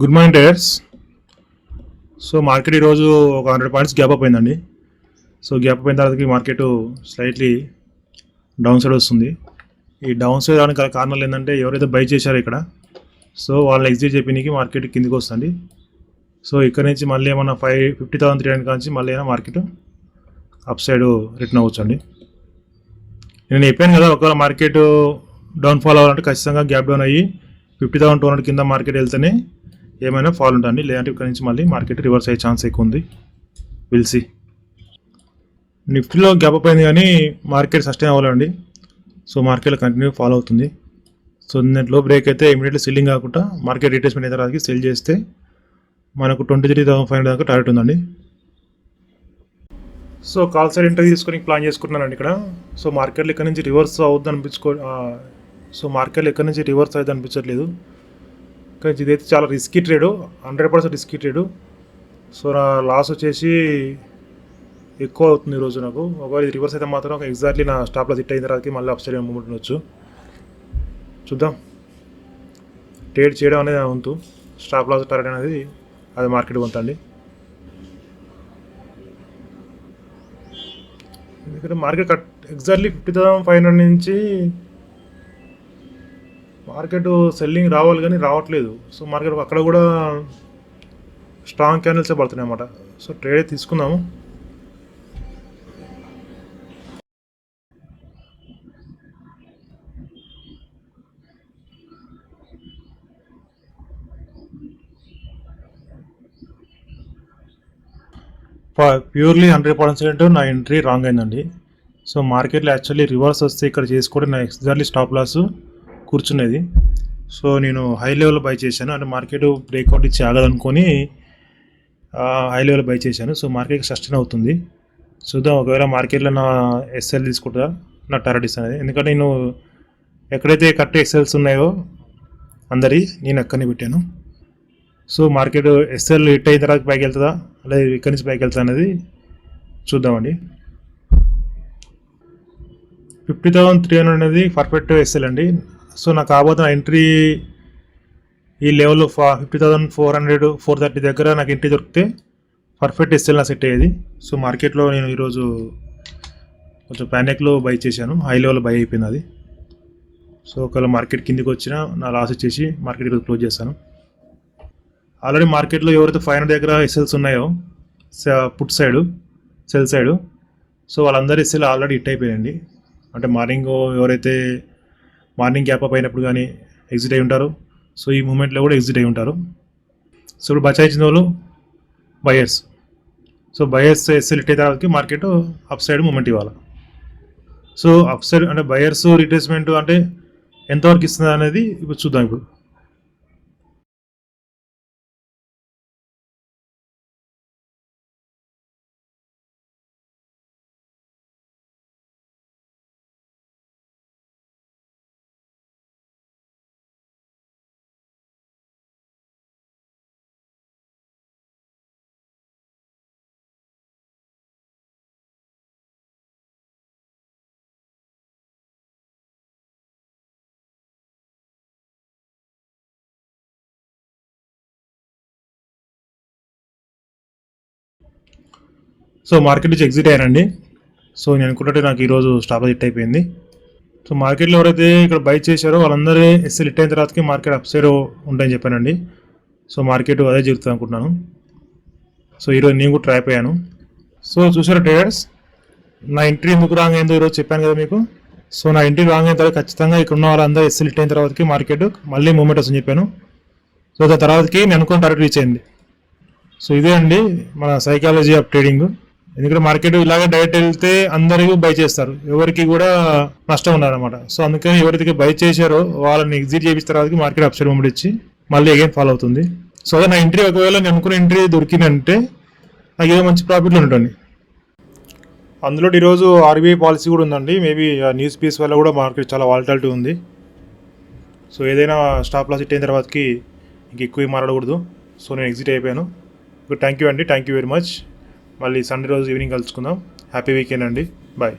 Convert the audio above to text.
Good morning tyres so market ఈరోజు ఒక hundred points gap up అయిందండి. సో గ్యాప్ అప్ అయిన తర్వాత మార్కెట్ స్లైట్లీ డౌన్ సైడ్ వస్తుంది. ఈ డౌన్ సైడ్ రావడానికి గల కారణాలు ఏంటంటే ఎవరైతే బై చేశారో ఇక్కడ సో వాళ్ళని ఎగ్జిట్ చెప్పినకి మార్కెట్ కిందికి వస్తుంది. సో ఇక్కడ నుంచి మళ్ళీ ఏమన్నా five fifty thousand three hundred నుంచి మళ్ళీ అయినా మార్కెట్ అప్ సైడ్ రిటర్న్ అవ్వచ్చు అండి నేను చెప్పాను కదా ఒకవేళ మార్కెట్ డౌన్ ఫాల్ అవ్వాలంటే ఖచ్చితంగా గ్యాప్ డౌన్ అయ్యి ఫిఫ్టీ థౌసండ్ టూ హండ్రెడ్ కింద మార్కెట్ వెళ్తేనే ఏమైనా ఫాల్ ఉంటుంది లేదంటే ఇక్కడ నుంచి మళ్ళీ మార్కెట్ రివర్స్ అయ్యే ఛాన్స్ ఎక్కువ ఉంది. విల్సి నిఫ్టీలో గ్యాప్ అప్ అయింది కానీ మార్కెట్ సస్టైన్ అవ్వాలండి. సో మార్కెట్లో కంటిన్యూ ఫాలో అవుతుంది. సో నిన్నట్లో బ్రేక్ అయితే ఇమీడియట్లీ సెల్లింగ్ కాకుండా మార్కెట్ రీటేస్మెంట్ అయిన తర్వాత సెల్ చేస్తే మనకు twenty three thousand five hundred దాకా టార్గెట్ ఉందండి. సో కాల్ సైడ్ ఎంటర్ తీసుకొని ప్లాన్ చేసుకుంటున్నానండి ఇక్కడ. సో మార్కెట్లో ఇక్కడ నుంచి రివర్స్ అవుద్ది అనిపించుకో సో మార్కెట్లో ఎక్కడి నుంచి రివర్స్ అవుతుంది అనిపించట్లేదు. కానీ ఇదైతే చాలా risky trade hundred percent risky trade so నా లాస్ వచ్చేసి ఎక్కువ అవుతుంది ఈరోజు నాకు. ఒకవేళ ఇది రివర్స్ అయితే మాత్రం ఎగ్జాక్ట్లీ నా స్టాప్లో హిట్ అయిన తర్వాత మళ్ళీ అప్సైడ్ మూమెంట్ ఉండొచ్చు. చూద్దాం. ట్రేడ్ చేయడం అనేది నా వంతు. స్టాప్ లాస్ టార్గెట్ అనేది అది మార్కెట్ వంతండి. ఎందుకంటే market cut exactly fifty thousand five hundred నుంచి మార్కెట్ సెల్లింగ్ రావాలి కానీ రావట్లేదు. సో మార్కెట్ అక్కడ కూడా స్ట్రాంగ్ క్యానల్సే పడుతున్నాయి అన్నమాట. సో ట్రేడే తీసుకుందాము. ప్యూర్లీ హండ్రెడ్ పర్సెంట్ నా ఎంట్రీ రాంగ్ అయిందండి. సో మార్కెట్లో యాక్చువల్లీ రివర్స్ వస్తే ఇక్కడ చేసుకోవడం నా ఎగ్జాక్ట్లీ స్టాప్ లాస్. కూర్చునేది సో నేను హై లెవెల్ బై చేశాను. అంటే మార్కెట్ బ్రేక్అవుట్ ఇచ్చి ఆగదనుకొని హై లెవెల్ బై చేశాను. సో మార్కెట్ సస్టైన్ అవుతుంది. చూద్దాం ఒకవేళ మార్కెట్లో నా ఎస్ఎల్ తీసుకుంటా నా టార్గెట్ అనేది ఎందుకంటే నేను ఎక్కడైతే కరెక్ట్ ఎస్ఎల్స్ ఉన్నాయో అందరి నేను అక్కడనే పెట్టాను. సో మార్కెట్ ఎస్ఎల్ హిట్ అయిన తర్వాత పైకి వెళ్తుందా? లేదా ఇక్కడి నుంచి పైకి వెళ్తుందా అనేది చూద్దామండి. ఫిఫ్టీ థౌసండ్ త్రీ హండ్రెడ్ అనేది పర్ఫెక్ట్ ఎస్ఎల్ అండి. సో నాకు కాబోతున్న ఎంట్రీ ఈ level fifty thousand four hundred four thirty దగ్గర నాకు ఎంట్రీ దొరికితే పర్ఫెక్ట్ ఎస్ఎల్ నా సెట్ అయ్యేది. సో మార్కెట్లో నేను ఈరోజు కొంచెం ప్యానిక్లో బై చేశాను. హై లెవెల్ బై అయిపోయింది అది. సో ఒకవేళ మార్కెట్ కిందికి వచ్చినా నా లాస్ వచ్చేసి మార్కెట్ ఈరోజు క్లోజ్ చేస్తాను. ఆల్రెడీ మార్కెట్లో ఎవరైతే ఫైవ్ హండ్రెడ్ దగ్గర ఎస్ఎల్స్ ఉన్నాయో put side sell side so వాళ్ళందరూ ఎస్ఎల్ ఆల్రెడీ హిట్ అయిపోయాయండి అంటే మార్నింగ్ ఎవరైతే మార్నింగ్ గ్యాప్ అప్ అయినప్పుడు కానీ ఎగ్జిట్ అయి ఉంటారు. సో ఈ మూమెంట్లో కూడా ఎగ్జిట్ అయి ఉంటారు. సో ఇప్పుడు బచాయించిన వాళ్ళు బయర్స్. సో బయర్స్ సెలెక్ట్ అయితే వాళ్ళకి మార్కెట్ అప్ సైడ్ మూమెంట్ ఇవ్వాలి. సో అప్ సైడ్ అంటే బయర్స్ రిట్రేస్మెంట్ అంటే ఎంతవరకు ఇస్తుంది అనేది ఇప్పుడు చూద్దాం ఇప్పుడు. సో మార్కెట్ నుంచి ఎగ్జిట్ అయ్యానండి సో నేను అనుకుంటే నాకు ఈరోజు స్టాప్ హిట్ అయిపోయింది. సో మార్కెట్లో ఎవరైతే ఇక్కడ బై చేశారో వాళ్ళందరూ ఎస్ఎల్ హిట్ అయిన తర్వాతకి మార్కెట్ అప్ సైడ్ ఉంటాయని చెప్పానండి. సో మార్కెట్ అదే జరుగుతుంది అనుకుంటున్నాను. సో ఈరోజు నేను కూడా ట్రై అయిపోయాను సో చూసారా ట్రేడర్స్? నా ఎంట్రీ ఎందుకు రాంగ్ అయిందో ఈరోజు చెప్పాను కదా మీకు. సో నా ఎంట్రీ రాంగ్ అయిన తర్వాత ఖచ్చితంగా ఇక్కడ ఉన్న వాళ్ళందరూ ఎస్ఎల్ హిట్ అయిన తర్వాతకి మార్కెట్ మళ్ళీ మూమెంట్ వస్తుందని చెప్పాను. సో దాని తర్వాతకి నేను అనుకున్న టార్గెట్ రీచ్ అయింది. సో ఇదే అండి మన సైకాలజీ ఆఫ్ ట్రేడింగ్ ఎందుకంటే మార్కెట్ ఇలాగ డైరెక్ట్ వెళ్తే అందరికీ బై చేస్తారు. ఎవరికి కూడా నష్టం ఉన్నారన్నమాట సో అందుకని ఎవరైతే బై చేశారో వాళ్ళని ఎగ్జిట్ చేసిన తర్వాత మార్కెట్ అప్సైడ్ మూమెంట్ ఇచ్చి మళ్ళీ అగైన్ ఫాలో అవుతుంది. సో అదే నా ఎంట్రీ ఒకవేళ నేను అనుకున్న ఎంట్రీ దొరికిందంటే నాకు ఏదో మంచి ప్రాఫిట్లు ఉంటుంది. అందులో ఈరోజు ఆర్బీఐ పాలసీ కూడా ఉందండి. మేబీ న్యూస్ పీస్ వల్ల కూడా మార్కెట్ చాలా వాలిటాలిటీ ఉంది. సో ఏదైనా స్టాప్ లాస్ హిట్ అయిన తర్వాతకి ఇంక ఎక్కువ మారకూడదు సో నేను ఎగ్జిట్ అయిపోయాను. థ్యాంక్ యూ అండి. థ్యాంక్ యూ వెరీ మచ్ మళ్ళీ సండే రోజు ఈవినింగ్ కలుసుకుందాం. హ్యాపీ వీకెండ్ అండి. బాయ్